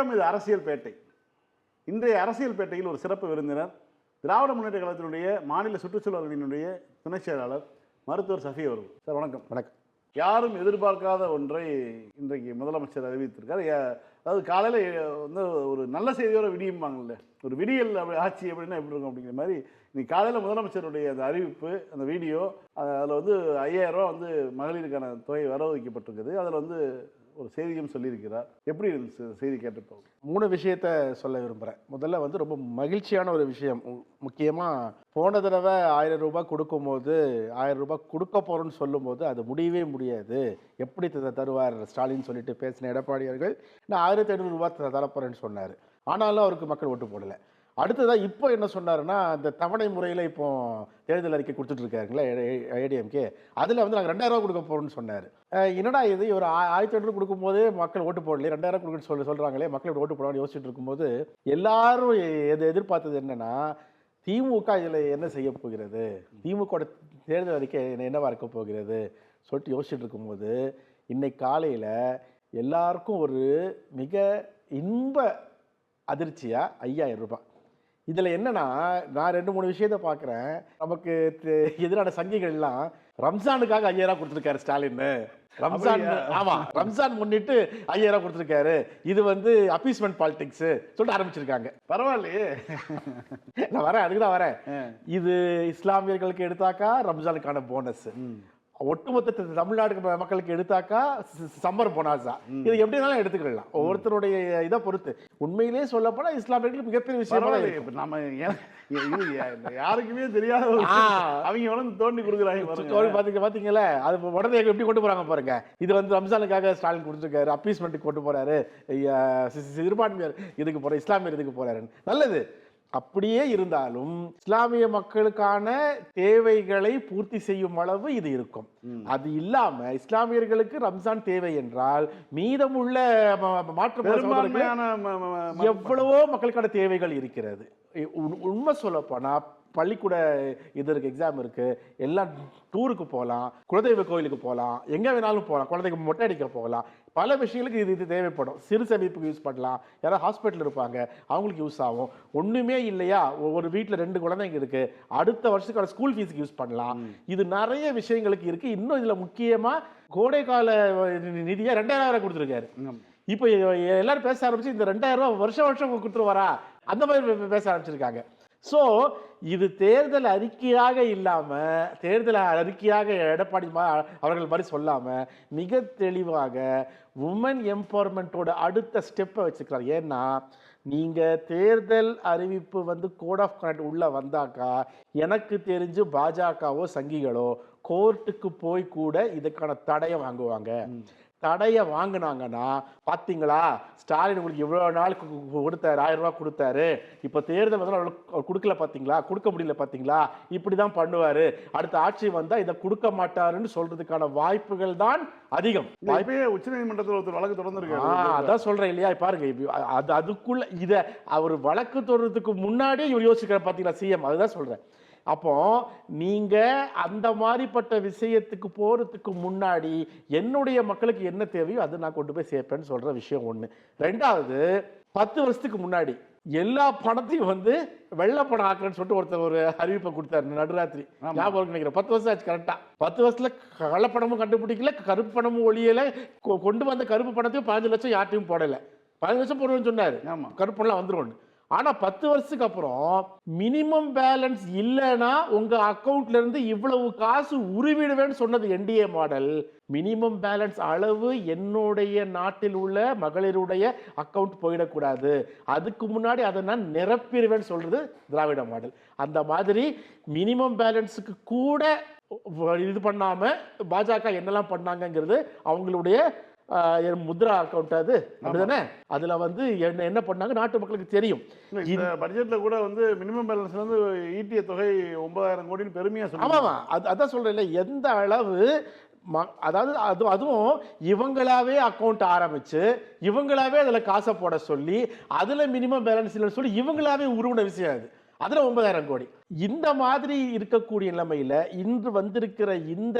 வணக்கம். இது அரசியல் பேட்டை இன்றைய அரசியல் பேட்டையில் ஒரு சிறப்பு விருந்தினர் திராவிட முன்னேற்ற கழகத்தினுடைய மாநில சுற்றுச்சூழல் அணியினுடைய துணைச் செயலாளர் மருத்துவர் சஃபி அவர்கள். சார் வணக்கம். வணக்கம். யாரும் எதிர்பார்க்காத ஒன்றை இன்றைக்கு முதலமைச்சர் அறிவித்திருக்கார். அதாவது காலையில் வந்து ஒரு நல்ல செய்தியோட விடியும்பாங்கல்ல. ஒரு விடியல் அப்படி ஆட்சி எப்படின்னா எப்படி இருக்கும் அப்படிங்கிற மாதிரி இன்னைக்கு காலையில் முதலமைச்சருடைய அந்த அறிவிப்பு அந்த வீடியோ அதில் வந்து ஐயாயிரம் ரூபா வந்து மகளிருக்கான தொகை வர வைக்கப்பட்டிருக்குது அதில் வந்து ஒரு செய்தியும் சொல்லியிருக்கிறார். எப்படி இருந்துச்சு செய்தி கேட்டப்போ? மூணு விஷயத்த சொல்ல விரும்புகிறேன் முதல்ல வந்து ரொம்ப மகிழ்ச்சியான ஒரு விஷயம். முக்கியமாக போன தடவை ஆயிரம் ரூபாய் கொடுக்கும்போது ஆயிரம் ரூபாய் கொடுக்க போகிறோன்னு சொல்லும்போது அது முடியவே முடியாது. எப்படி த- தருவார் ஸ்டாலின் சொல்லிட்டு பேசின எடப்பாடி அவர்கள்? நான் ஆயிரத்தி ஐநூறு ரூபாய் த- சொன்னார். ஆனாலும் அவருக்கு மக்கள் ஓட்டு போடலை. அடுத்ததாக இப்போ என்ன சொன்னாருன்னா இந்த தவணை முறையில் இப்போ தேர்தல் அறிக்கை கொடுத்துட்ருக்காருங்களே ஏடிஎம்கே. அதில் வந்து நாங்கள் ரெண்டாயிரம் ரூபா கொடுக்க போகிறோம்னு சொன்னார். என்னடா இது? ஒரு ஆயிரத்தி ஐநூறு கொடுக்கும்போது மக்கள் ஓட்டு போடலையே ரெண்டாயிரம் கொடுக்குன்னு சொல்லி சொல்கிறாங்களே மக்கள் இப்படி ஓட்டு போடாமல் யோசிச்சுட்டு இருக்கும்போது எல்லாரும் எது எதிர்பார்த்தது என்னென்னா திமுக இதில் என்ன செய்ய போகிறது? திமுக தேர்தல் அறிக்கை என்னவா இருக்க போகிறது? சொல்லிட்டு யோசிச்சுட்டு இருக்கும்போது இன்னைக்கு காலையில் எல்லாருக்கும் ஒரு மிக இன்ப அதிர்ச்சியாக ஐயாயிரம் ரூபாய். இதில் என்னன்னா நான் ரெண்டு மூணு விஷயத்த பார்க்குறேன் நமக்கு எதிரான சங்கிகள்லாம் ரம்ஜானுக்காக ஐயாயிரம் கொடுத்துருக்காரு ஸ்டாலின் ரம்ஜான் அப்படியா? ஆமா ரம்ஜான் முன்னிட்டு ஐயாயிரம் கொடுத்துருக்காரு. இது வந்து அப்பீஸ்மெண்ட் பாலிடிக்ஸ் சொல்லிட்டு ஆரம்பிச்சிருக்காங்க. பரவாயில்லையே. நான் வரேன் அதுக்கு தான் வரேன் இது இஸ்லாமியர்களுக்கு எடுத்தாக்கா ரம்ஜானுக்கான போனஸ் ஒட்டுமொத்த தமிழ்நாடு மக்களுக்கு எடுத்தாக்கா சம்மர் போனாஸா இது எப்படினாலும் எடுத்துக்கலாம். ஒவ்வொருத்தருடைய இதை பொறுத்து. உண்மையிலே சொல்லப்போனா இஸ்லாமியர்களுக்கு மிகப்பெரிய விஷயம் நம்ம யாருக்குமே தெரியாத. அவங்க வந்து தோண்டி கொடுக்குறாங்க பாருங்க. பாத்தீங்க பாத்தீங்களா? அது உடனே எப்படி கொண்டு போறாங்க பாருங்க. இது வந்து ரம்ஜானுக்காக ஸ்டாலின் கொடுத்துருக்காரு அப்பீஸ்மெண்ட்டுக்கு கொண்டு சி- சிறுபான்மையர் இதுக்கு போற இஸ்லாமியர் இதுக்கு போறாரு நல்லது. அப்படியே இருந்தாலும் இஸ்லாமிய மக்களுக்கான தேவைகளை பூர்த்தி செய்யும் அளவு இது இருக்கும். அது இல்லாம இஸ்லாமியர்களுக்கு ரம்ஜான் தேவை என்றால் மீதமுள்ள மாற்று எவ்வளவோ மக்களுக்கான தேவைகள் இருக்கிறது. உண்மை சொல்ல போனா பள்ளிக்கூட இது இருக்கு எக்ஸாம் இருக்கு. எல்லாம் டூருக்கு போகலாம் குலதெய்வ கோயிலுக்கு போகலாம் எங்க வேணாலும் போகலாம் குழந்தைக்கு மொட்டை அடிக்க போகலாம். பல விஷயங்களுக்கு இது இது தேவைப்படும். சிறு சேமிப்புக்கு யூஸ் பண்ணலாம். யாராவது ஹாஸ்பிட்டல் இருப்பாங்க அவங்களுக்கு யூஸ் ஆகும். ஒண்ணுமே இல்லையா? ஒரு வீட்டில் ரெண்டு குழந்தைங்க இருக்கு. அடுத்த வருஷத்துக்கான ஸ்கூல் ஃபீஸுக்கு யூஸ் பண்ணலாம். இது நிறைய விஷயங்களுக்கு இருக்கு. இன்னும் இதுல முக்கியமா கோடைக்கால நிதியை ரெண்டாயிரம் கொடுத்துருக்காரு. இப்போ எல்லாரும் பேச ஆரம்பிச்சு இந்த ரெண்டாயிரம் ரூபாய் வருஷம் வருஷம் கொடுத்துருவாரா அந்த மாதிரி பேச ஆரம்பிச்சிருக்காங்க. ஸோ இது தேர்தல் அறிக்கையாக இல்லாமல் தேர்தல் அறிக்கையாக எடப்பாடி மா அவர்கள் மாதிரி சொல்லாமல் மிக தெளிவாக உமன் எம்பவர்மெண்ட்டோட அடுத்த ஸ்டெப்பை வச்சுக்கிறார். ஏன்னா நீங்கள் தேர்தல் அறிவிப்பு வந்து கோட் ஆஃப் கனெக்ட் உள்ளே வந்தாக்கா எனக்கு தெரிஞ்சு பாஜகவோ சங்கிகளோ கோர்ட்டுக்கு போய் கூட இதுக்கான தடையை வாங்குவாங்க. தடையை வாங்குனாங்கன்னா பாத்தீங்களா? ஸ்டாலின் உங்களுக்கு இவ்வளோ நாள் கொடுத்தாரு ஆயிரம் ரூபாய் கொடுத்தாரு. இப்போ தேர்தல் வந்து அவர் கொடுக்கல பார்த்தீங்களா கொடுக்க முடியல பார்த்தீங்களா இப்படி தான் பண்ணுவாரு. அடுத்த ஆட்சி வந்தால் இதை கொடுக்க மாட்டாருன்னு சொல்றதுக்கான வாய்ப்புகள் தான் அதிகம். இல்ல, இப்பயே உச்சநீதிமன்றத்தில் ஒருத்தர் வழக்கு தொடர்ந்துருக்காரு அதான் சொல்றேன் இல்லையா? பாருங்க அது அதுக்குள்ள இத அவர் வழக்கு தொடர்றதுக்கு முன்னாடியே இவர் யோசிக்கிறார் பாத்தீங்களா சிஎம் அதுதான் சொல்றேன். அப்போ நீங்க அந்த மாதிரிப்பட்ட விஷயத்துக்கு போறதுக்கு முன்னாடி என்னுடைய மக்களுக்கு என்ன தேவையோ அதை நான் கொண்டு போய் சேர்ப்பேன்னு சொல்ற விஷயம் ஒண்ணு. ரெண்டாவது பத்து வருஷத்துக்கு முன்னாடி எல்லா பணத்தையும் வந்து வெள்ளை பணம் ஆக்குறேன்னு சொல்லிட்டு ஒருத்தர் ஒரு அறிவிப்பை கொடுத்தாரு நடுராத்திரி. ஞாபகம் நினைக்கிறேன். பத்து வருஷம் ஆச்சு கரெக்டா பத்து வருஷத்துல கள்ளப்பணமும் கண்டுபிடிக்கல கருப்பு பணமும் ஒழியல கொ- கொண்டு வந்த கருப்பு பணத்தையும் பதினஞ்சு லட்சம் யார்ட்டையும் போடல. பதினஞ்சு லட்சம் போடுவேன்னு சொன்னாரு. ஆமா. கருப்பு பணம் வந்துரும் ஆனால் பத்து வருஷத்துக்கு அப்புறம் மினிமம் பேலன்ஸ் இல்லைன்னா உங்கள் அக்கௌண்ட்லேருந்து இவ்வளவு காசு உருவிடுவேன்னு சொன்னது என்டிஏ மாடல் மினிமம் பேலன்ஸ் அளவு என்னுடைய நாட்டில் உள்ள மகளிருடைய அக்கவுண்ட் போயிடக்கூடாது. அதுக்கு முன்னாடி அதை நான் நிரப்பிடுவேன்னு சொல்கிறது திராவிட மாடல் அந்த மாதிரி மினிமம் பேலன்ஸுக்கு கூட இது பண்ணாமல் பாஜக என்னெல்லாம் பண்ணாங்கங்கிறது அவங்களுடைய முத்ரா அக்கவுண்ட் அது. அப்படிதானே? அதுல வந்து என்ன என்ன பண்ணாங்க? நாட்டு மக்களுக்கு தெரியும். இந்த பட்ஜெட்ல கூட வந்து மினிமம் பேலன்ஸ்ல வந்து ஈட்டிய தொகை ஒன்பதாயிரம் கோடின்னு பெருமையா சொல்லுவாங்க ஆமா அது அதான் சொல்றேன்ல எந்த அளவு அதாவது அது அதுவும் இவங்களாவே அக்கௌண்ட் ஆரம்பிச்சு இவங்களாவே அதுல காசை போட சொல்லி அதுல மினிமம் பேலன்ஸ் இல்லைன்னு சொல்லி இவங்களாவே உருவன விஷயம் அது. அதில் ஒன்பதாயிரம் கோடி. இந்த மாதிரி இருக்கக்கூடிய நிலைமையில இன்று வந்திருக்கிற இந்த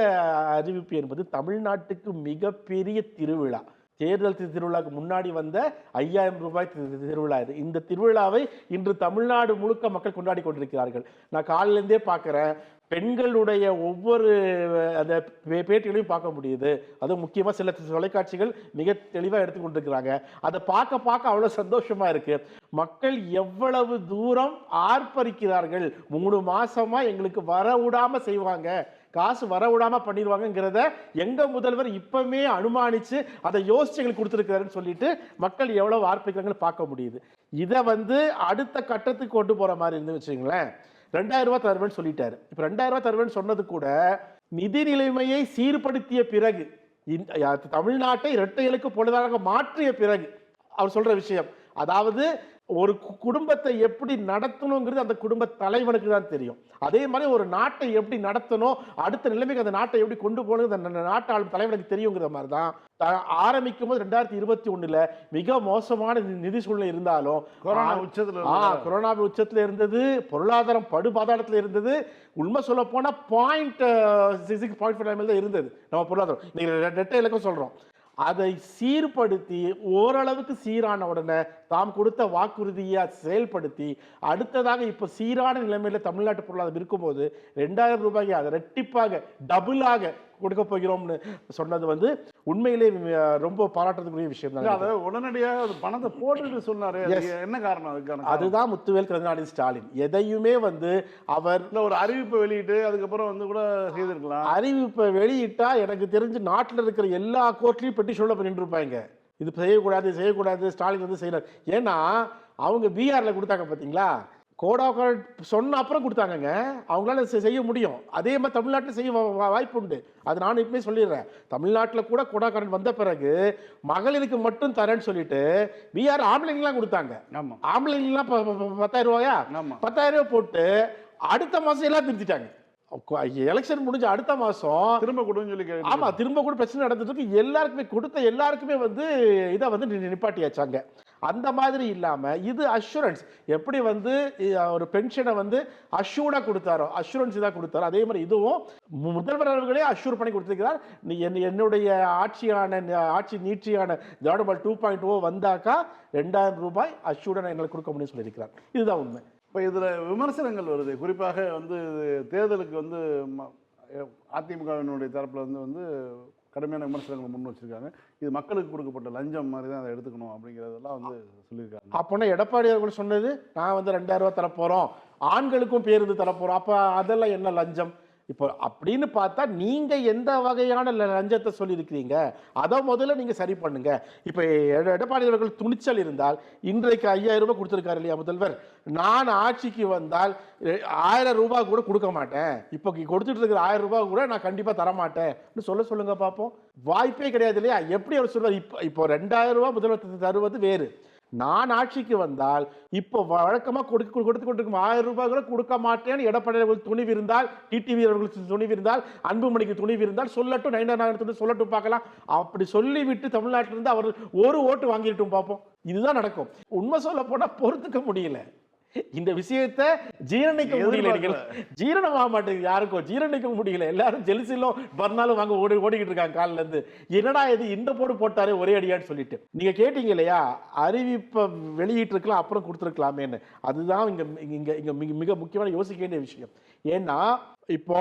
அறிவிப்பு என்பது தமிழ்நாட்டுக்கு மிகப்பெரிய திருவிழா. தேர்தல் திருவிழாவுக்கு முன்னாடி வந்த ஐயாயிரம் ரூபாய் திருவிழா இது. இந்த திருவிழாவை இன்று தமிழ்நாடு முழுக்க மக்கள் கொண்டாடி கொண்டிருக்கிறார்கள். நான் காலிலேருந்தே பார்க்குறேன். பெண்களுடைய ஒவ்வொரு அந்த பேட்டிகளையும் பார்க்க முடியுது. அதுவும் முக்கியமாக சில தொலைக்காட்சிகள் மிக தெளிவாக எடுத்துக்கொண்டிருக்கிறாங்க அதை பார்க்க பார்க்க அவ்வளோ சந்தோஷமாக இருக்குது மக்கள் எவ்வளவு தூரம் ஆர்ப்பரிக்கிறார்கள். மூணு மாதமாக எங்களுக்கு வர விடாமல் செய்வாங்க. காசு வர பண்ணிடுவாங்கங்கிறத எங்கள் முதல்வர் இப்பவுமே அனுமானித்து அதை யோசிச்சு எங்களுக்கு கொடுத்துருக்காருன்னு சொல்லிட்டு மக்கள் எவ்வளோ ஆர்ப்பரிக்கிறாங்கன்னு பார்க்க முடியுது. இதை வந்து அடுத்த கட்டத்துக்கு கொண்டு போகிற மாதிரி இருந்து வச்சுங்களேன் ரெண்டாயிரம் ரூபா தருவேன்னு சொல்லிட்டாரு. இப்போ ரெண்டாயிரம் ரூபா தருவேன்னு சொன்னது கூட நிதி நிலைமையை சீர்படுத்திய பிறகு தமிழ்நாட்டை இரட்டைகளுக்கு பொழுதாக மாற்றிய பிறகு அவர் சொல்ற விஷயம். அதாவது ஒரு குடும்பத்தை எப்படி நடத்தணுங்கிறது அந்த குடும்ப தலைவனுக்கு தான் தெரியும். அதே மாதிரி ஒரு நாட்டை எப்படி நடத்தணும் அடுத்த நிலைமைக்கு அந்த நாட்டை எப்படி கொண்டு போகணும் அந்த நாட்டு ஆளும் தலைவனுக்கு தெரியுங்கிற மாதிரி தான் ஆரம்பிக்கும் போது ரெண்டாயிரத்தி இருபத்தி ஒண்ணுல மிக மோசமான நிதி சூழ்நிலை இருந்தாலும் கொரோனா உச்சத்துல? கொரோனா உச்சத்துல இருந்தது பொருளாதாரம் படுபாதாளத்துல இருந்தது. உண்மை சொல்ல போனா பாயிண்ட் சிக்ஸ் பாயிண்ட் ஃபைவ் தான் இருந்தது. நம்ம பொருளாதாரம். இன்னைக்கு ரெட்டை இலக்கம் சொல்றோம். அதை சீர்படுத்தி ஓரளவுக்கு சீரான உடனே தாம் கொடுத்த வாக்குறுதியை செயல்படுத்தி அடுத்ததாக இப்போ சீரான நிலைமையில தமிழ்நாட்டு பொருளாதாரம் இருக்கும்போது ரெண்டாயிரம் ரூபாய்க்கு அதை ரெட்டிப்பாக டபுளாக கொடுக்க போகிறோம்னு சொன்னது வந்து உண்மையிலே ரொம்ப பாராட்டுறதுக்குரிய விஷயம் தான். அதை உடனடியாக அது பணத்தை போட்டுட்டு சொன்னாரு என்ன காரணம் அதுக்கான? அதுதான் முத்துவேல் கருணாநிதி ஸ்டாலின். எதையுமே வந்து அவர் இல்ல ஒரு அறிவிப்பை வெளியிட்டு அதுக்கப்புறம் வந்து கூட செய்திருக்கலாம். அறிவிப்பை வெளியிட்டா எனக்கு தெரிஞ்சு நாட்டில் இருக்கிற எல்லா கோர்ட்லையும் பெட்டிஷனில் பண்ணிட்டு இருப்பாங்க. இது செய்யக்கூடாது செய்யக்கூடாது ஸ்டாலின் வந்து செய்யறாரு ஏன்னா அவங்க பீகார்ல கொடுத்தாங்க பார்த்தீங்களா கோடா சொன்ன அப்புறம் கொடுத்தாங்கங்க. அவங்களால செய்ய முடியும். அதே மாதிரி தமிழ்நாட்டில் செய்ய வாய்ப்பு உண்டு. அது நான் இப்பவே சொல்லிடுறேன். தமிழ்நாட்டில் கூட கோடா கரண்ட் வந்த பிறகு மகளிருக்கு மட்டும் தரேன்னு சொல்லிட்டு பீகார் ஆம்பளைங்களாம் கொடுத்தாங்க. ஆமா. ஆம்பளைங்களாம் பத்தாயிரம் ரூபாயா? பத்தாயிரம் ரூபாய் போட்டு அடுத்த மாசம் எல்லாம் திருத்திட்டாங்க. எலெக்ஷன் முடிஞ்ச அடுத்த மாசம் திரும்ப கொடுன்னு சொல்லி ஆமா திரும்ப கூட பிரச்சனை நடந்துட்டு இருக்கு. எல்லாருக்குமே கொடுத்த எல்லாருக்குமே வந்து இதை வந்து நிப்பாட்டியாச்சாங்க. அந்த மாதிரி இல்லாம இது அஷூரன்ஸ் எப்படி வந்து ஒரு பென்ஷனை வந்து அஷூர்டா கொடுத்தாரோ அஷூரன்ஸ் தான் கொடுத்தாரோ அதே மாதிரி இதுவும் முதல்வர் அவர்களே அஷூர் பண்ணி கொடுத்திருக்கிறார். என்னுடைய ஆட்சியான ஆட்சி நீட்சியான திராவிடபால் டூ பாயிண்ட் ஓ வந்தாக்கா ரெண்டாயிரம் ரூபாய் அஷூர்டா எங்களுக்கு கொடுக்க முடியும்னு சொல்லியிருக்கிறார். இதுதான் உண்மை. இப்போ இதில் விமர்சனங்கள் வருது. குறிப்பாக வந்து தேர்தலுக்கு வந்து ம- அதிமுகவினுடைய தரப்பில் வந்து வந்து கடுமையான விமர்சனங்கள் முன் வச்சிருக்காங்க. இது மக்களுக்கு கொடுக்கப்பட்ட லஞ்சம் மாதிரி தான் அதை எடுத்துக்கணும் அப்படிங்கிறதெல்லாம் வந்து சொல்லியிருக்காங்க. அப்போனா எடப்பாடி அவர்கள் சொன்னது? நான் வந்து ரெண்டாயிரம் ரூபா தரப்போகிறோம் ஆண்களுக்கும் பேருந்து தரப்போகிறோம் அப்போ அதெல்லாம் என்ன லஞ்சம்? இப்போ அப்படின்னு பார்த்தா நீங்கள் எந்த வகையான லஞ்சத்தை சொல்லியிருக்கிறீங்க? அதை முதல்ல நீங்கள் சரி பண்ணுங்க. இப்போ எடப்பாடி அவர்கள் துணிச்சல் இருந்தால் இன்றைக்கு ஐயாயிரம் ரூபாய் கொடுத்துருக்காரு இல்லையா முதல்வர்? நான் ஆட்சிக்கு வந்தால் ஆயிரம் ரூபாய் கூட கொடுக்க மாட்டேன். இப்போ கொடுத்துட்டு இருக்கிற ஆயிரம் ரூபாய் கூட நான் கண்டிப்பாக தரமாட்டேன். சொல்ல சொல்லுங்க பார்ப்போம் வாய்ப்பே கிடையாது இல்லையா? எப்படி அவர் சொல்வார்? இப்போ இப்போ ரெண்டாயிரம் ரூபாய் முதல்வர் தருவது வேறு. நான் ஆட்சிக்கு வந்தால் இப்போ வழக்கமாக கொடுக்க கொடுத்து கொண்டிருக்கும் ஆயிரம் ரூபாய் கூட கொடுக்க மாட்டேன்னு எடப்பாடி துணிவு இருந்தால் டிடிவி அவர்களுக்கு துணிவு இருந்தால் அன்புமணிக்கு துணிவு இருந்தால் சொல்லட்டும் நைனா நாகரத்துக்கு சொல்லட்டும் பார்க்கலாம். அப்படி சொல்லிவிட்டு தமிழ்நாட்டிலிருந்து அவர் ஒரு ஓட்டு வாங்கிட்டும் பார்ப்போம். இதுதான் நடக்கும். உண்மை சொல்ல போனால் பொறுத்துக்க முடியல. இந்த விஷயத்தை ஜீரணிக்க முடியல. ஜீரணம் ஆக மாட்டேங்குது. யாருக்கும் ஜீரணிக்க முடியல. எல்லாரும் ஜெல்சிலும் பர்னாலும் வாங்க ஓடி ஓடிக்கிட்டு இருக்காங்க காலில இருந்து. என்னடா இது இந்த போடு போட்டாரே ஒரே அடியான்னு சொல்லிட்டு. நீங்க கேட்டீங்க இல்லையா? அறிவிப்பை வெளியிட்டு இருக்கலாம் அப்புறம் கொடுத்துருக்கலாமேன்னு. அதுதான் இங்க இங்க இங்க மிக மிக முக்கியமான யோசிக்க வேண்டிய விஷயம். ஏன்னா இப்போ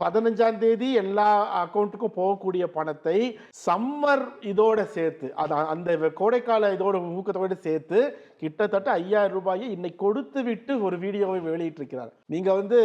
பதினஞ்சாம் தேதி எல்லா அக்கௌண்ட்டுக்கும் போகக்கூடிய பணத்தை சம்மர் இதோட சேர்த்து அது அந்த கோடைக்கால இதோட ஊக்கத்தோட சேர்த்து கிட்டத்தட்ட ஐயாயிரம் ரூபாயை இன்னைக்கு கொடுத்து விட்டு ஒரு வீடியோவை வெளியிட்டிருக்கிறார். நீங்க வந்து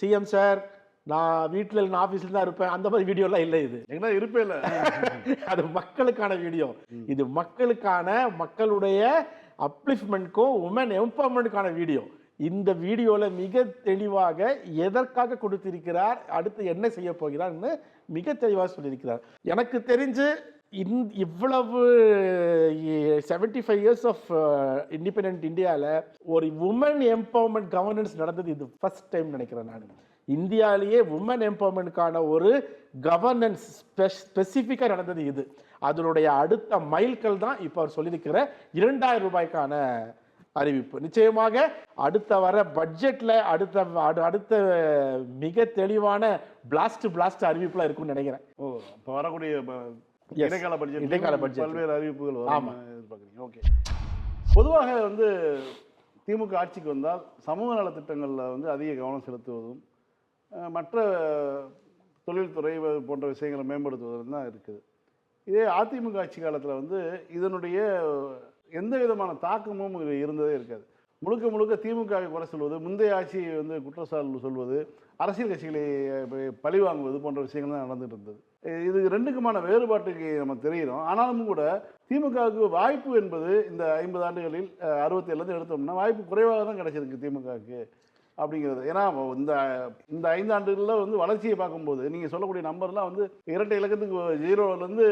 சிஎம் சார் நான் வீட்டில் நான் ஆஃபீஸில் தான் இருப்பேன் அந்த மாதிரி வீடியோலாம் இல்லை இது. எங்கன்னா இல்லை. அது மக்களுக்கான வீடியோ. இது மக்களுக்கான மக்களுடைய அப்ளிஃப்மெண்ட்க்கும் உமன் எம்பவர்மெண்ட்டுக்கான வீடியோ. இந்த வீடியோவில் மிக தெளிவாக எதற்காக கொடுத்திருக்கிறார் அடுத்து என்ன செய்ய போகிறார்னு மிக தெளிவாக சொல்லியிருக்கிறார். எனக்கு தெரிஞ்சு இந் இவ்வளவு seventy five years of independent இந்தியாவில் ஒரு உமன் எம்பவர்மெண்ட் கவர்னன்ஸ் நடந்தது இது ஃபர்ஸ்ட் டைம் நினைக்கிறேன் நான். இந்தியாவிலேயே உமன் எம்பவர்மெண்ட்கான ஒரு கவர்னன்ஸ் ஸ்பெசிஃபிக்காக நடந்தது இது. அதனுடைய அடுத்த மைல்கல் தான் இப்போ அவர் சொல்லியிருக்கிற இரண்டாயிரம் ரூபாய்க்கான அறிவிப்பு நிச்சயமாக அடுத்த வர பட்ஜெட்ல அடுத்த அடு- அடுத்த மிக தெளிவான பிளாஸ்ட் பிளாஸ்ட் அறிவிப்புலாம் இருக்கும்னு நினைக்கிறேன் ஓ இப்போ வரக்கூடிய. இடைக்கால பட்ஜெட் இடைக்கால budget. பல்வேறு அறிவிப்புகள் ஆமா. வரும் எதிர்பார்க்குறீங்க ஓகே பொதுவாக வந்து திமுக ஆட்சிக்கு வந்தால் சமூக நலத்திட்டங்களில் வந்து அதிக கவனம் செலுத்துவதும் மற்ற தொழில்துறை போன்ற விஷயங்களை மேம்படுத்துவதும் தான் இருக்குது இதே அதிமுக ஆட்சி காலத்தில் வந்து இதனுடைய எந்த விதமான தாக்கமும் இருந்ததே இருக்காது. முழுக்க முழுக்க திமுகவை குறை சொல்வது முந்தைய ஆட்சி வந்து குற்றச்சாட்டு சொல்வது அரசியல் கட்சிகளை அஹ், பழி வாங்குவது போன்ற விஷயங்கள் தான் நடந்துட்டு இருந்தது. இது ரெண்டுக்குமான வேறுபாட்டுக்கு நம்ம தெரிகிறோம். ஆனாலும் கூட திமுகவுக்கு வாய்ப்பு என்பது இந்த ஐம்பது ஆண்டுகளில் அறுபத்தி ஏழுலேருந்து எடுத்தோம்னா வாய்ப்பு குறைவாக தான் கிடைச்சிருக்கு திமுகவுக்கு அப்படிங்கிறது. ஏன்னா இந்த இந்த ஐந்து ஆண்டுகளில் வந்து வளர்ச்சியை பார்க்கும்போது நீங்கள் சொல்லக்கூடிய நம்பர்லாம் வந்து இரட்டை இலக்கத்துக்கு ஜீரோலேருந்து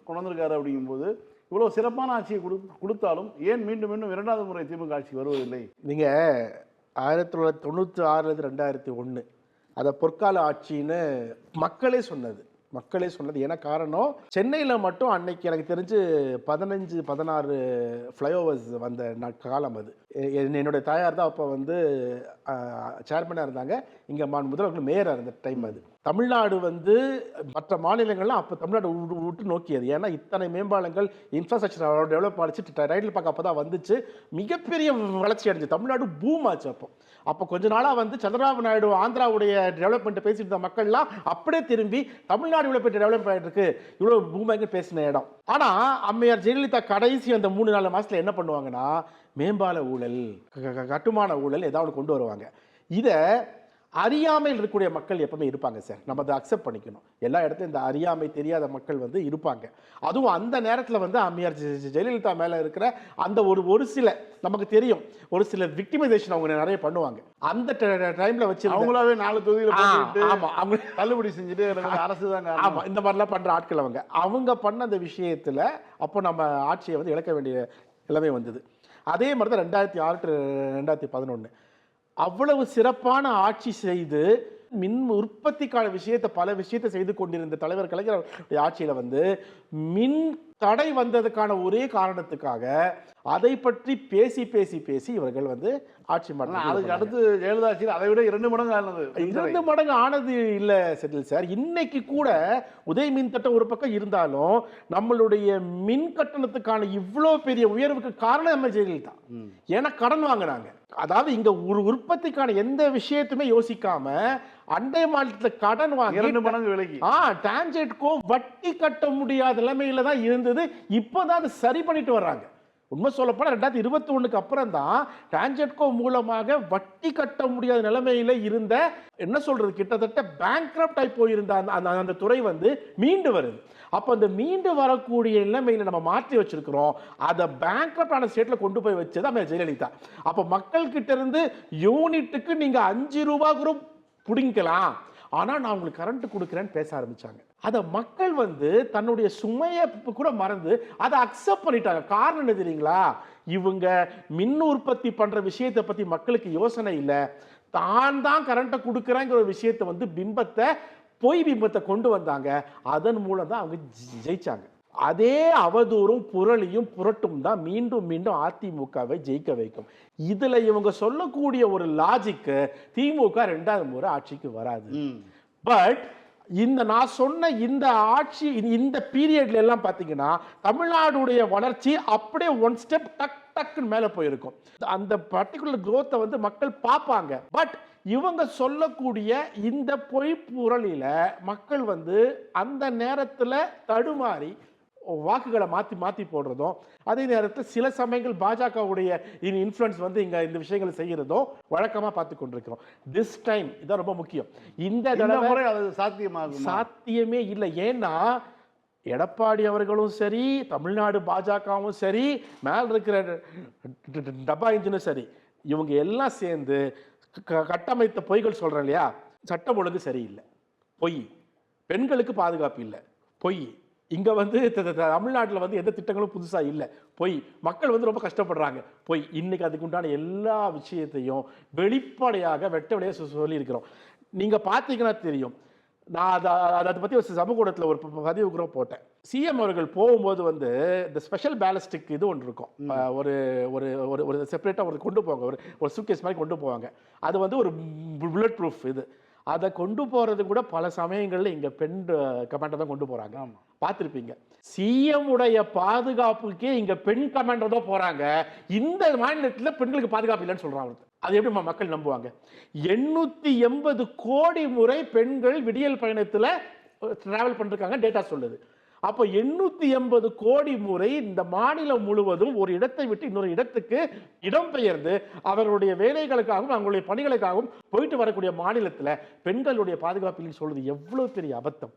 கொண்டு வந்திருக்காரு அப்படிங்கும்போது இவ்வளோ சிறப்பான ஆட்சியை கொடு கொடுத்தாலும் ஏன் மீண்டும் மீண்டும் இரண்டாவது முறை திமுக ஆட்சி வருவதில்லை? நீங்கள் ஆயிரத்தி தொள்ளாயிரத்தி தொண்ணூற்றி ஆறுலேருந்து ரெண்டாயிரத்தி ஒன்று அதை பொற்கால ஆட்சின்னு மக்களே சொன்னது. மக்களே சொன்னது. ஏன்னா காரணம் சென்னையில் மட்டும் அன்னைக்கு எனக்கு தெரிஞ்சு பதினஞ்சு பதினாறு ஃப்ளைஓவர்ஸ் வந்த நா- காலம் அது. என்னுடைய தாயார் தான் அப்போ வந்து சேர்மனாக இருந்தாங்க. இங்கே முதல்வர்கள் மேயராக இருந்த டைம் அது. தமிழ்நாடு வந்து மற்ற மாநிலங்கள்லாம் அப்போ தமிழ்நாடு விட்டு- விட்டு நோக்கியது. ஏன்னா இத்தனை மேம்பாலங்கள் இன்ஃப்ராஸ்ட்ரக்சர் டெவலப் ஆச்சு ரைடில் பார்க்க அப்போ தான் வந்துச்சு. மிகப்பெரிய வளர்ச்சி அடைஞ்சு தமிழ்நாடு பூம் ஆச்சு அப்போ. அப்போ கொஞ்ச நாளாக வந்து சந்திரபாபு நாயுடு ஆந்திராவுடைய டெவலப்மெண்ட்டை பேசிட்டு இருந்த மக்கள்லாம் அப்படியே திரும்பி தமிழ்நாடு இவ்வளோ பெரிய டெவலப் ஆகிட்டு இவ்வளோ பூமாங்க பேசின இடம். ஆனால் அம்மையார் ஜெயலலிதா கடைசி அந்த மூணு நாலு மாதத்தில் என்ன பண்ணுவாங்கன்னா மேம்பால ஊழல் கட்டுமான ஊழல் ஏதாவது கொண்டு வருவாங்க. இதை அறியாமையில் இருக்கக்கூடிய மக்கள் எப்பவுமே இருப்பாங்க சார் நம்ம அதை அக்செப்ட் பண்ணிக்கணும். எல்லா இடத்துலையும் இந்த அறியாமை தெரியாத மக்கள் வந்து இருப்பாங்க. அதுவும் அந்த நேரத்தில் வந்து அம்மையார் ஜெயலலிதா மேலே இருக்கிற அந்த ஒரு ஒரு சில நமக்கு தெரியும். ஒரு சில விக்டிமைசேஷன் அவங்க நிறைய பண்ணுவாங்க. அந்த டைம்ல வச்சு அவங்களாவே நாலு தொகுதியில் போட்டுக்கிட்டு ஆமா. அவங்க தள்ளுபடி செஞ்சுட்டு அரசு தான் காரணம். ஆமா. இந்த மாதிரிலாம் பண்ற ஆட்கள் அவங்க. அவங்க பண்ண அந்த விஷயத்துல அப்போ நம்ம ஆட்சியை வந்து இழக்க வேண்டிய நிலைமை வந்தது. அதே மாதிரி தான் ரெண்டாயிரத்தி ஆறு ரெண்டாயிரத்தி பதினொன்று அவ்வளவு சிறப்பான ஆட்சி செய்து மின் உற்பத்திக்கான விஷயத்தை பல விஷயத்தை செய்து கொண்டிருந்த தலைவர் கலைஞர் ஆட்சியில் வந்து மின் தடை வந்ததுக்கான ஒரே காரணத்துக்காக அதை பற்றி பேசி பேசி பேசி இவர்கள் வந்து ஆட்சி மாற்றம் அதுக்கு அடுத்து ஜெயலலிதா அதை விட இரண்டு மடங்கு ஆனது இரண்டு மடங்கு ஆனது இல்ல செந்தில் சார். இன்னைக்கு கூட உதய மின் திட்டம் ஒரு பக்கம் இருந்தாலும் நம்மளுடைய மின் கட்டணத்துக்கான இவ்வளோ பெரிய உயர்வுக்கு காரணம் நம்ம ஜெயலலிதா. ஏன்னா கடன் வாங்கினாங்க. அதாவது இங்க ஒரு உற்பத்திக்கான எந்த விஷயத்துமே யோசிக்காம அண்டை மாநிலத்துல கடன் வாங்கி இரண்டு மடங்கு விலைக்கு. ஆ டான்ஜெட்கோ வட்டி கட்ட முடியாத நிலைமையில தான் இருந்தது. இப்போதான் அது சரி பண்ணிட்டு வர்றாங்க. உண்மை சொல்லப்போனால் ரெண்டாயிரத்தி இருபத்தி ஒன்றுக்கு அப்புறம் தான் டான்ஜெட்கோ மூலமாக வட்டி கட்ட முடியாத நிலைமையில் இருந்த என்ன சொல்கிறது கிட்டத்தட்ட பேங்க் ஆகி போயிருந்த அந்த அந்த அந்த துறை வந்து மீண்டு வருது. அப்போ அந்த மீண்டு வரக்கூடிய நிலைமையில் நம்ம மாற்றி வச்சிருக்கிறோம். அதை பேங்க் ஆன ஸ்டேட்டில் கொண்டு போய் வச்சது நம்ம ஜெயலலிதா. அப்போ மக்கள்கிட்ட இருந்து யூனிட்டுக்கு நீங்கள் அஞ்சு ரூபா கூட பிடிங்கலாம். ஆனால் நான் உங்களுக்கு கரண்ட் கொடுக்குறேன்னு பேச ஆரம்பித்தாங்க அதை மக்கள் வந்து தன்னுடைய சுமையை கூட மறந்து அதை அக்செப்ட் பண்ணிட்டாங்க. காரணம் என்ன தெரியுங்களா? இவங்க மின் உற்பத்தி பண்ற விஷயத்தை பத்தி மக்களுக்கு யோசனை இல்லை. தான் தான் கரண்ட்டை கொடுக்குறேங்கிற ஒரு விஷயத்தை வந்து பிம்பத்தை பொய் பிம்பத்தை கொண்டு வந்தாங்க. அதன் மூலம் தான் அவங்க ஜெயிச்சாங்க. அதே அவதூறும் புரளியும் புரட்டும் தான் மீண்டும் மீண்டும் அதிமுகவை ஜெயிக்க வைக்கும். இதுல இவங்க சொல்லக்கூடிய ஒரு லாஜிக்கு திமுக ரெண்டாவது முறை ஆட்சிக்கு வராது. பட் இந்த நான் சொன்ன இந்த ஆட்சி இந்த- பீரியட்ல எல்லாம் பார்த்தீங்கன்னா தமிழ்நாடுடைய வளர்ச்சி அப்படியே ஒன் ஸ்டெப் டக் டக்குன்னு மேலே போயிருக்கும். அந்த பர்டிகுலர் குரோத்தை வந்து மக்கள் பார்ப்பாங்க. பட் இவங்க சொல்லக்கூடிய இந்த பொய்ப்புரளில மக்கள் வந்து அந்த நேரத்தில் தடுமாறி வாக்குகளை மாற்றி மாற்றி போடுறதும் அதே நேரத்தில் சில சமயங்கள் பாஜகவுடைய இன்ஃப்ளூயன்ஸ் வந்து இங்கே இந்த விஷயங்களை செய்கிறதும் வழக்கமாக பார்த்து கொண்டிருக்கிறோம். திஸ் டைம் இதான் ரொம்ப முக்கியம். இந்த தடவை அது சாத்தியமாகும்? சாத்தியமே இல்லை. ஏன்னா எடப்பாடி அவர்களும் சரி தமிழ்நாடு பாஜகவும் சரி மேல இருக்கிற டப்பா இன்ஜினும் சரி இவங்க எல்லாம் சேர்ந்து கட்டமைத்த பொய்கள் சொல்றேன் இல்லையா? சட்டம் ஒழுங்கு சரியில்லை. பொய். பெண்களுக்கு பாதுகாப்பு இல்லை. பொய். இங்க வந்து தமிழ்நாட்டுல வந்து எந்த திட்டங்களும் புதுசா இல்லை. பொய் மக்கள் வந்து ரொம்ப கஷ்டப்படுறாங்க. பொய் இன்னைக்கு அதுக்கு உண்டான எல்லா விஷயத்தையும் வெளிப்படையாக வெட்ட வெளியாக சொல்லியிருக்கிறோம். நீங்க பார்த்தீங்கன்னா தெரியும். நான் அதை அதை பற்றி ஒரு சமூக ஊடகத்தில் ஒரு பதிவு கூட போட்டேன். சிஎம் அவர்கள் போகும்போது வந்து இந்த ஸ்பெஷல் பேலஸ்டிக் இது ஒன்று இருக்கும். ஒரு ஒரு ஒரு ஒரு செப்பரேட்டாக ஒரு கொண்டு போவாங்க. ஒரு ஒரு சூட்கேஸ் மாதிரி கொண்டு போவாங்க. அது வந்து ஒரு புல்லட் ப்ரூஃப் இது. அதை கொண்டு போறது கூட பல சமயங்கள்ல இங்க பெண் கமாண்டர் தான் கொண்டு போறாங்க. ஆமா. பார்த்திருப்பீங்க. சிஎம் உடைய பாதுகாப்புக்கே இங்க பெண் கமாண்டர் தான் போறாங்க. இந்த மாநிலத்துல பெண்களுக்கு பாதுகாப்பு இல்லைன்னு ஒருத்தர். அது எப்படி மக்கள் நம்புவாங்க? எண்ணூத்தி எண்பது கோடி முறை பெண்கள் விடியல் பயணத்துல டிராவல் பண்ணிருக்காங்க டேட்டா சொல்லுது. அப்போ எண்ணூத்தி எண்பது கோடி முறை இந்த மாநிலம் முழுவதும் ஒரு இடத்தை விட்டு இன்னொரு இடத்துக்கு இடம்பெயர்ந்து அவர்களுடைய வேலைகளுக்காகவும் அவங்களுடைய பணிகளுக்காகவும் போயிட்டு வரக்கூடிய மாநிலத்தில் பெண்களுடைய பாதுகாப்பில் சொல்வது எவ்வளவு பெரிய அபத்தம்.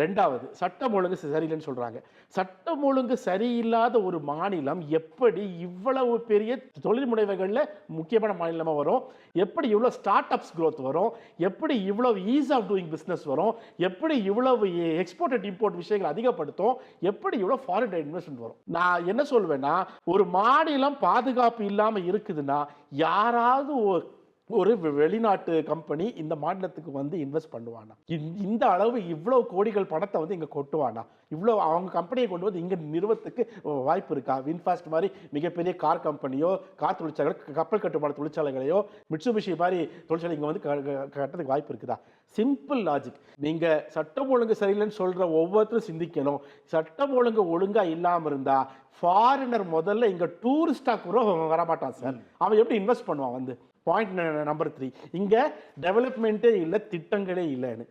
ரெண்டாவது சட்டம் ஒழுங்கு சரியில்லைன்னு சொல்றாங்க. சட்டம் ஒழுங்கு சரியில்லாத ஒரு மாநிலம் எப்படி இவ்வளவு பெரிய தொழில் முனைவுகளில் முக்கியமான மாநிலமாக வரும்? எப்படி இவ்வளவு ஸ்டார்ட் அப்ஸ் க்ரோத் வரும்? எப்படி இவ்வளவு ஈஸ் ஆஃப் டூயிங் பிஸ்னஸ் வரும்? எப்படி இவ்வளவு எக்ஸ்போர்ட் அண்ட் இம்போர்ட் விஷயங்கள் அதிகப்படுத்தும் எப்படி இவ்வளோ ஃபாரின் இன்வெஸ்ட்மெண்ட் வரும்? நான் என்ன சொல்வேன்னா ஒரு மாநிலம் பாதுகாப்பு இல்லாமல் இருக்குதுன்னா யாராவது ஒரு வெளிநாட்டு கம்பெனி இந்த மாநிலத்துக்கு வந்து இன்வெஸ்ட் பண்ணுவானா? இந்த- அளவு இவ்வளவு கோடிகள் பணத்தை வந்து இங்க கொட்டுவானா? இவ்வளோ அவங்க கம்பெனியை கொண்டு வந்து இங்க நிறுவத்துக்கு வாய்ப்பு இருக்கா? வின்ஃபாஸ்ட் மாதிரி மிகப்பெரிய கார் கம்பெனியோ கார் தொழிற்சாலை கப்பல் கட்டுமான தொழிற்சாலைகளையோ மிட்சுபிஷி மாதிரி தொழிற்சாலை இங்க வந்து கட்டுறதுக்கு வாய்ப்பு இருக்குதா? சிம்பிள் லாஜிக் நீங்க சட்டம் ஒழுங்கு சரியில்லைன்னு சொல்ற ஒவ்வொருத்தரும் சிந்திக்கணும். சட்டம் ஒழுங்கு ஒழுங்கா இல்லாம இருந்தா ஃபாரினர் முதல்ல இங்க டூரிஸ்டா கூட வரமாட்டான் சார். அவன் எப்படி இன்வெஸ்ட் பண்ணுவான் வந்து? பாயிண்ட் நம்பர் த்ரீ இங்கே டெவலப்மெண்ட்டே இல்லை திட்டங்களே இல்லைன்னு.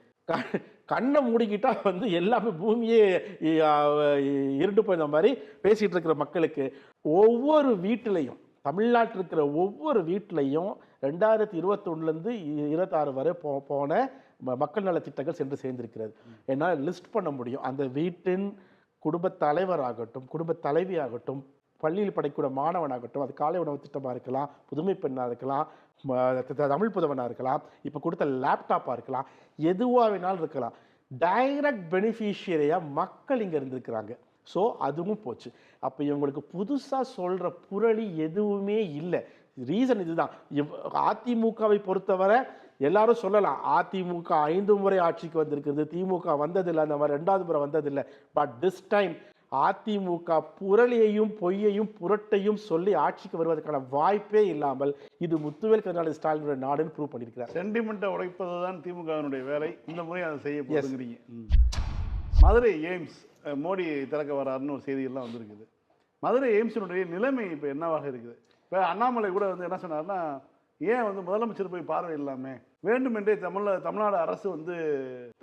கண்ணை மூடிக்கிட்டா வந்து எல்லாமே பூமியே இ- இருண்டு போயிருந்த மாதிரி பேசிகிட்டு இருக்கிற மக்களுக்கு ஒவ்வொரு வீட்டிலையும் தமிழ்நாட்டில் இருக்கிற ஒவ்வொரு வீட்டிலையும் ரெண்டாயிரத்தி இருபத்தொன்னுலேருந்து இருபத்தாறு வரை போ போன ம- மக்கள் நல திட்டங்கள் சென்று சேர்ந்திருக்கிறது. என்னால் லிஸ்ட் பண்ண முடியும். அந்த வீட்டின் குடும்ப தலைவராகட்டும் குடும்பத் தலைவியாகட்டும் பள்ளியில் படிக்கூட மாணவனாகட்டும் அது காலை உணவு திட்டமாக இருக்கலாம் புதுமை பெண்ணாக இருக்கலாம் தமிழ் புதவனாக இருக்கலாம். இப்போ கொடுத்த லேப்டாப்பாக இருக்கலாம். எதுவாக வேணாலும் இருக்கலாம். டைரக்ட் பெனிஃபிஷியரியாக மக்கள் இங்கே இருந்திருக்கிறாங்க. ஸோ அதுவும் போச்சு. அப்போ இவங்களுக்கு புதுசாக சொல்கிற புரளி எதுவுமே இல்லை. ரீசன் இதுதான். இவ்- அதிமுகவை பொறுத்தவரை எல்லாரும் சொல்லலாம். அதிமுக ஐந்து முறை ஆட்சிக்கு வந்திருக்குது திமுக வந்ததில்லை. அந்த மாதிரி ரெண்டாவது முறை வந்ததில்லை. பட் திஸ் டைம் அதிமுக புரளியையும் பொய்யையும் புரட்டையும் சொல்லி ஆட்சிக்கு வருவதற்கான வாய்ப்பே இல்லாமல் இது முத்துவேல் கருணாநிதி ஸ்டாலினுடைய நாடுன்னு ப்ரூவ் பண்ணியிருக்கிறார். சென்டிமெண்ட்டை உடைப்பது தான் திமுகவினுடைய வேலை. இந்த முறை அதை செய்ய போதுங்கிறீங்க ம். மதுரை எய்ம்ஸ் மோடி திறக்க வராருன்னு ஒரு செய்தியெல்லாம் வந்திருக்குது. மதுரை எய்ம்ஸினுடைய நிலைமை இப்போ என்னவாக இருக்குது? இப்போ அண்ணாமலை கூட வந்து என்ன சொன்னார்னா ஏன் வந்து முதலமைச்சர் போய் பார்வை இல்லாமே வேண்டுமென்றே தமிழ்ல தமிழ்நாடு அரசு வந்து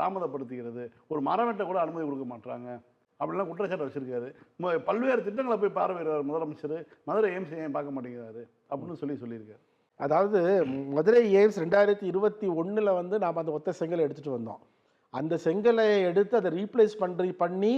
தாமதப்படுத்துகிறது. ஒரு மரம் வெட்ட கூட அனுமதி கொடுக்க மாட்டாங்க அப்படிலாம் குற்றச்சாட்டு வச்சுருக்காரு. பல்வேறு திட்டங்களை போய் பார்வையிடுறாரு முதலமைச்சர். மதுரை எய்ம்ஸ் ஏன் பார்க்க மாட்டேங்கிறாரு? அப்படின்னு சொல்லி சொல்லியிருக்காரு. அதாவது மதுரை எய்ம்ஸ் ரெண்டாயிரத்தி இருபத்தி ஒன்றில் வந்து நாம் அந்த ஒத்த செங்கலை எடுத்துகிட்டு வந்தோம். அந்த செங்கலை எடுத்து அதை ரீப்ளேஸ் பண்ணி பண்ணி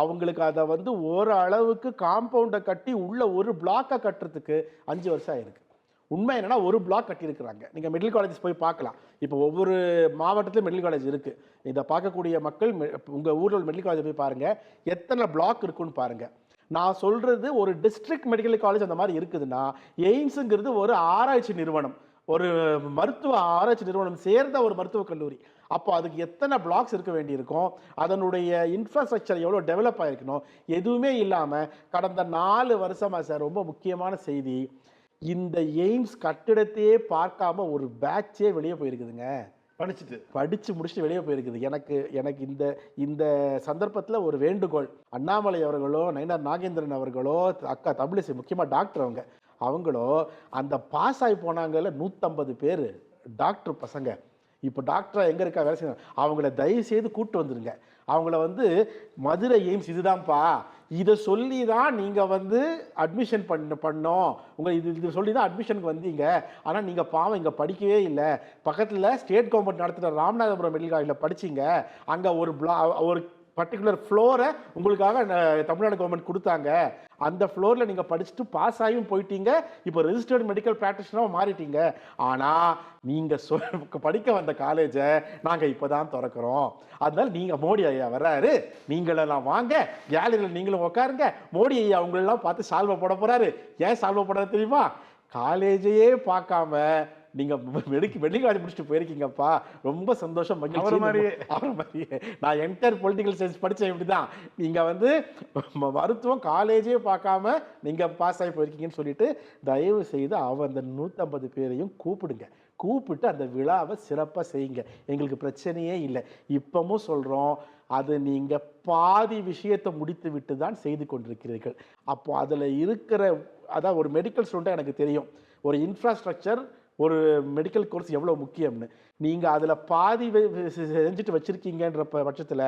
அவங்களுக்கு அதை வந்து ஓரளவுக்கு காம்பவுண்டை கட்டி உள்ள ஒரு பிளாக்கை கட்டுறதுக்கு அஞ்சு வருஷம் ஆயிருக்கு. உண்மை என்னென்னா ஒரு பிளாக் கட்டியிருக்கிறாங்க. நீங்கள் மெடிக்கல் காலேஜஸ் போய் பார்க்கலாம். இப்போ ஒவ்வொரு மாவட்டத்திலும் மெடிக்கல் காலேஜ் இருக்குது இதை பார்க்கக்கூடிய மக்கள் மெ- ஊரில் உள்ள மெடிக்கல் காலேஜ் போய் பாருங்கள் எத்தனை பிளாக் இருக்குன்னு பாருங்கள் நான் சொல்கிறது ஒரு டிஸ்ட்ரிக்ட் மெடிக்கல் காலேஜ் அந்த மாதிரி இருக்குதுன்னா எய்ம்ஸுங்கிறது ஒரு ஆராய்ச்சி நிறுவனம். ஒரு மருத்துவ ஆராய்ச்சி நிறுவனம் சேர்ந்த ஒரு மருத்துவக் கல்லூரி. அப்போ அதுக்கு எத்தனை பிளாக்ஸ் இருக்க வேண்டியிருக்கும்? அதனுடைய இன்ஃப்ராஸ்ட்ரக்சர் எவ்வளோ டெவலப் ஆகிருக்கணும் எதுவுமே இல்லாமல் கடந்த நாலு வருஷமா சார் ரொம்ப முக்கியமான செய்தி. இந்த எய்ம்ஸ் கட்டிடத்தையே பார்க்காம ஒரு பேட்சே வெளியே போயிருக்குதுங்க. படிச்சுட்டு. படிச்சு முடிச்சுட்டு வெளியே போயிருக்குது. எனக்கு எனக்கு இந்த இந்த சந்தர்ப்பத்தில் ஒரு வேண்டுகோள். அண்ணாமலை அவர்களோ நயினார் நாகேந்திரன் அவர்களோ அக்கா தமிழிசை முக்கியமாக டாக்டர் அவங்க அவங்களோ அந்த பாஸ் ஆகி போனாங்கல்ல நூற்றம்பது பேர் டாக்டர் பசங்க. இப்போ டாக்டரா எங்கே இருக்கா வேலை செய்யணும் அவங்கள தயவு செய்து கூட்டு வந்துருங்க. அவங்கள வந்து மதுரை எய்ம்ஸ் இதுதான்ப்பா. இதை சொல்லி தான் நீங்கள் வந்து அட்மிஷன் பண்ண பண்ணோம். உங்கள் இது இது சொல்லி தான் அட்மிஷனுக்கு வந்தீங்க. ஆனால் நீங்கள் பாவம் இங்கே படிக்கவே இல்லை. பக்கத்தில் ஸ்டேட் கவர்மெண்ட் நடத்துகிற ராமநாதபுரம் மெடிக்கல் காலேஜில் படிச்சிங்க. அங்கே ஒரு பிளா ஒரு பர்டிகுலர் ஃப்ளோரை உங்களுக்காக தமிழ்நாடு கவர்மெண்ட் கொடுத்தாங்க. அந்த ஃப்ளோரில் நீங்கள் படிச்சுட்டு பாஸ் ஆகியும் போயிட்டீங்க. இப்போ ரெஜிஸ்டர்டு மெடிக்கல் ப்ராக்டிஷனாக மாறிட்டீங்க. ஆனால் நீங்கள் சொ படிக்க வந்த காலேஜை நாங்கள் இப்போ தான் திறக்கிறோம். அதனால நீங்கள் மோடி ஐயா வர்றாரு. நீங்களெல்லாம் வாங்க. கேலரியில் நீங்களும் உட்காருங்க மோடி ஐயா உங்களெல்லாம் பார்த்து சால்வை போட போகிறாரு ஏன் சால்வை போடுறது தெரியுமா? காலேஜையே பார்க்காம நீங்க மெடிக்க மெடிக்கல் காலேஜ் முடிச்சுட்டு போயிருக்கீங்கப்பா. ரொம்ப சந்தோஷம். மகிழ்ச்சி. அவரை மாதிரியே. அவர் மாதிரியே. நான் என்டையர் பொலிட்டிக்கல் சயின்ஸ் படித்தேன் இப்படி தான் நீங்கள் வந்து மருத்துவம் காலேஜே பார்க்காம நீங்கள் பாஸ் ஆகி போயிருக்கீங்கன்னு சொல்லிட்டு தயவு செய்து அவ அந்த நூற்றம்பது பேரையும் கூப்பிடுங்க. கூப்பிட்டு அந்த விழாவை சிறப்பாக செய்யுங்க. எங்களுக்கு பிரச்சனையே இல்லை. இப்பவும் சொல்கிறோம் அது நீங்கள் பாதி விஷயத்தை முடித்து விட்டு தான் செய்து கொண்டிருக்கிறீர்கள். அப்போ அதில் இருக்கிற அதான் ஒரு மெடிக்கல் ஸ்டூடெண்ட்டாக எனக்கு தெரியும். ஒரு இன்ஃப்ராஸ்ட்ரக்சர் ஒரு மெடிக்கல் கோர்ஸ் எவ்வளோ முக்கியம்னு. நீங்கள் அதில் பாதி செஞ்சுட்டு வச்சுருக்கீங்கன்ற பட்சத்தில்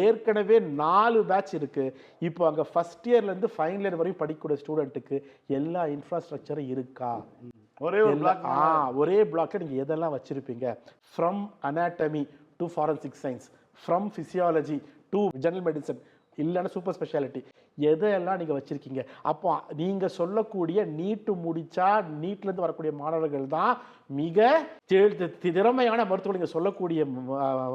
ஏற்கனவே நாலு பேட்ச் இருக்குது இப்போ அங்கே ஃபஸ்ட் இயர்லேருந்து ஃபைனல் இயர் வரையும் படிக்கக்கூடிய ஸ்டூடெண்ட்டுக்கு எல்லா இன்ஃப்ராஸ்ட்ரக்சரும் இருக்கா? ஒரே ஒரு பிளாக் ஆ ஒரே பிளாக்ல நீங்க எதெல்லாம் வச்சிருப்பீங்க? From anatomy to forensic science from physiology to general medicine இல்லைன்னா சூப்பர் ஸ்பெஷாலிட்டி எதையெல்லாம் நீங்கள் வச்சுருக்கீங்க? அப்போ நீங்கள் சொல்லக்கூடிய நீட்டு முடித்தா நீட்லேருந்து வரக்கூடிய மாணவர்கள் தான் மிக திறமையான மருத்துவர்கள். நீங்கள் சொல்லக்கூடிய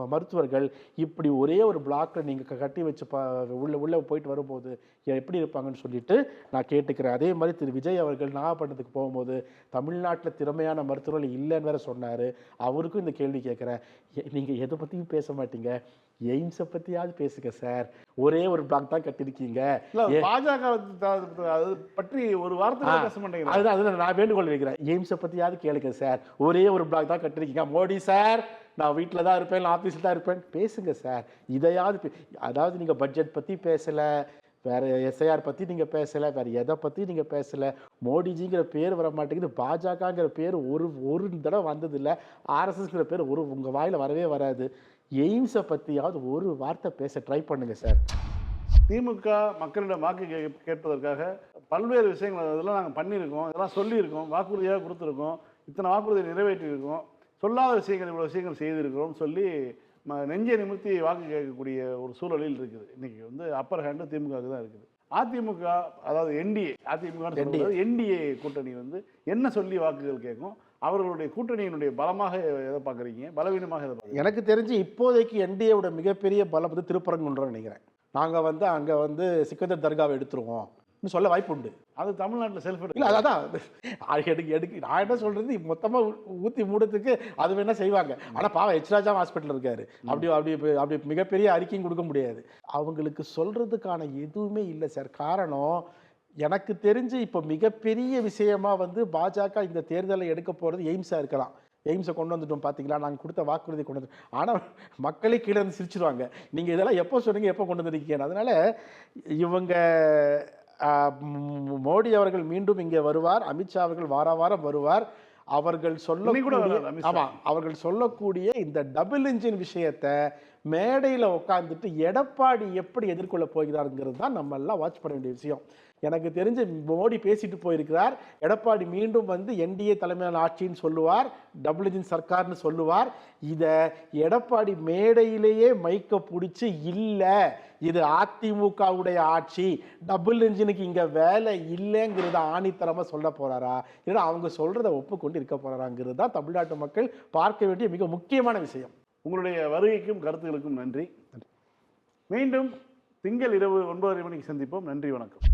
மருத்துவர்கள் இப்படி ஒரே ஒரு பிளாக்ல நீங்கள் க- கட்டி வச்சு ப- உள்ள உள்ளே போயிட்டு வரும்போது எப்படி இருப்பாங்கன்னு சொல்லிட்டு நான் கேட்டுக்கிறேன். அதே மாதிரி திரு விஜய் அவர்கள் நாகப்பட்டினத்துக்கு போகும்போது தமிழ்நாட்டில் திறமையான மருத்துவர்கள் இல்லைன்னு வேற சொன்னார். அவருக்கும் இந்த கேள்வி கேட்குறேன். நீங்கள் எதை பற்றியும் பேச மாட்டீங்க? எய்ம்ஸை பற்றியாவது பேசுங்க சார். ஒரே ஒரு பிளாக் தான் கட்டியிருக்கீங்க. இல்ல பாஜக அது பற்றி ஒரு வார்த்தை பேச மாட்டேங்கிறாங்க. அதுதான் அதுதான் நான் வேண்டுகோள் வைக்கிறேன். எய்ம்ஸை பற்றியாவது கேளுங்க சார். ஒரே ஒரு பிளாக் தான் கட்டிருக்கீங்க மோடி சார் நான் வீட்டில் தான் இருப்பேன் நான் ஆஃபீஸில் தான் இருப்பேன். பேசுங்க சார். இதையாவது அதாவது நீங்கள் பட்ஜெட் பற்றி பேசலை வேற எஸ்ஐஆர் பற்றி நீங்கள் பேசலை வேற எதை பற்றி நீங்கள் பேசலை மோடிஜிங்கிற பேர் வர மாட்டேங்குது. பாஜகங்கிற பேர் ஒரு ஒரு தடவை வந்ததில்லை. ஆர்எஸ்எஸ்ங்கிற பேர் ஒரு உங்கள் வாயில் வரவே வராது. எய்ம்ஸை பற்றியாவது ஒரு வார்த்தை பேச ட்ரை பண்ணுங்க சார் திமுக மக்களிடம் வாக்கு கே- கேட்பதற்காக பல்வேறு விஷயங்கள் அதெல்லாம் நாங்கள் பண்ணியிருக்கோம். இதெல்லாம் சொல்லியிருக்கோம். வாக்குறுதியாக கொடுத்துருக்கோம். இத்தனை வாக்குறுதியை நிறைவேற்றியிருக்கோம். சொல்லாத விஷயங்கள் இவ்வளோ விஷயங்கள் செய்திருக்கிறோம்னு சொல்லி ம- நெஞ்சை நிமிர்த்தி வாக்கு கேட்கக்கூடிய ஒரு சூழலில் இருக்குது. இன்னைக்கு வந்து அப்பர் ஹேண்டு திமுகவுக்கு தான் இருக்குது. அதிமுக அதாவது என்டிஏ அதிமுக என்டிஏ கூட்டணி வந்து என்ன சொல்லி வாக்குகள் கேட்கும்? அவர்களுடைய கூட்டணியினுடைய பலமாக எதை பார்க்குறீங்க பலவீனமாக எதை எனக்கு தெரிஞ்சு இப்போதைக்கு என்டிஏவோட மிகப்பெரிய பலம் வந்து திருப்பரங்குன்றம் நினைக்கிறேன். நாங்கள் வந்து அங்கே வந்து சிக்கந்தர் தர்காவை எடுத்துருவோம் சொல்ல வாய்ப்பு உண்டு அது தமிழ்நாட்டில் செல்ஃப் இல்லை அதான் அது எடுக்க எடுக்க நான் என்ன சொல்றது? மொத்தமாக ஊற்றி மூடத்துக்கு அது வேணா செய்வாங்க. ஆனால் பாவம் எச் ராஜா ஹாஸ்பிட்டல் இருக்காரு. அப்படி அப்படி அப்படி மிகப்பெரிய அறிக்கையும் கொடுக்க முடியாது. அவங்களுக்கு சொல்றதுக்கான எதுவுமே இல்லை சார். காரணம் எனக்கு தெரிஞ்சு இப்போ மிகப்பெரிய விஷயமா வந்து பாஜக இந்த தேர்தலை எடுக்க போகிறது எய்ம்ஸாக இருக்கலாம். எய்ம்ஸை கொண்டு வந்துட்டோம் பார்த்தீங்களா நாங்கள் கொடுத்த வாக்குறுதி கொண்டு வந்து ஆனால் மக்களே கீழே இருந்து சிரிச்சிருவாங்க. நீங்கள் இதெல்லாம் எப்போ சொன்னீங்க எப்போ கொண்டு வந்திருக்கீங்க அதனால இவங்க மோடி அவர்கள் மீண்டும் இங்கே வருவார். அமித்ஷா அவர்கள் வார வாரம் வருவார். அவர்கள் இன்னைக்கு கூட சொல்லக்கூடிய வராரு அமித்ஷா. ஆமா அவர்கள் சொல்லக்கூடிய இந்த டபுள் இன்ஜின் விஷயத்தை மேடையில் உட்காந்துட்டு எடப்பாடி எப்படி எதிர்கொள்ள போகிறாருங்கிறது தான் நம்ம எல்லாம் வாட்ச் பண்ண வேண்டிய விஷயம். எனக்கு தெரிஞ்சு மோடி பேசிட்டு போயிருக்கிறார். எடப்பாடி மீண்டும் வந்து என்டிஏ தலைமையிலான ஆட்சின்னு சொல்லுவார். டபுள் இன்ஜின் சர்க்கார்னு சொல்லுவார். இதை எடப்பாடி மேடையிலேயே மைக்க பிடிச்சி இல்லை. இது அதிமுகவுடைய ஆட்சி. டபுள் இன்ஜினுக்கு இங்கே வேலை இல்லைங்கிறத ஆணித்தரமாக சொல்ல போறாரா? இல்லைன்னா அவங்க சொல்கிறத ஒப்புக்கொண்டு இருக்க போறாராங்கிறது தான் தமிழ்நாட்டு மக்கள் பார்க்க வேண்டிய மிக முக்கியமான விஷயம். உங்களுடைய வருகைக்கும் கருத்துகளுக்கும் நன்றி. மீண்டும் திங்கள் இரவு ஒன்பதரை மணிக்கு சந்திப்போம். நன்றி வணக்கம்.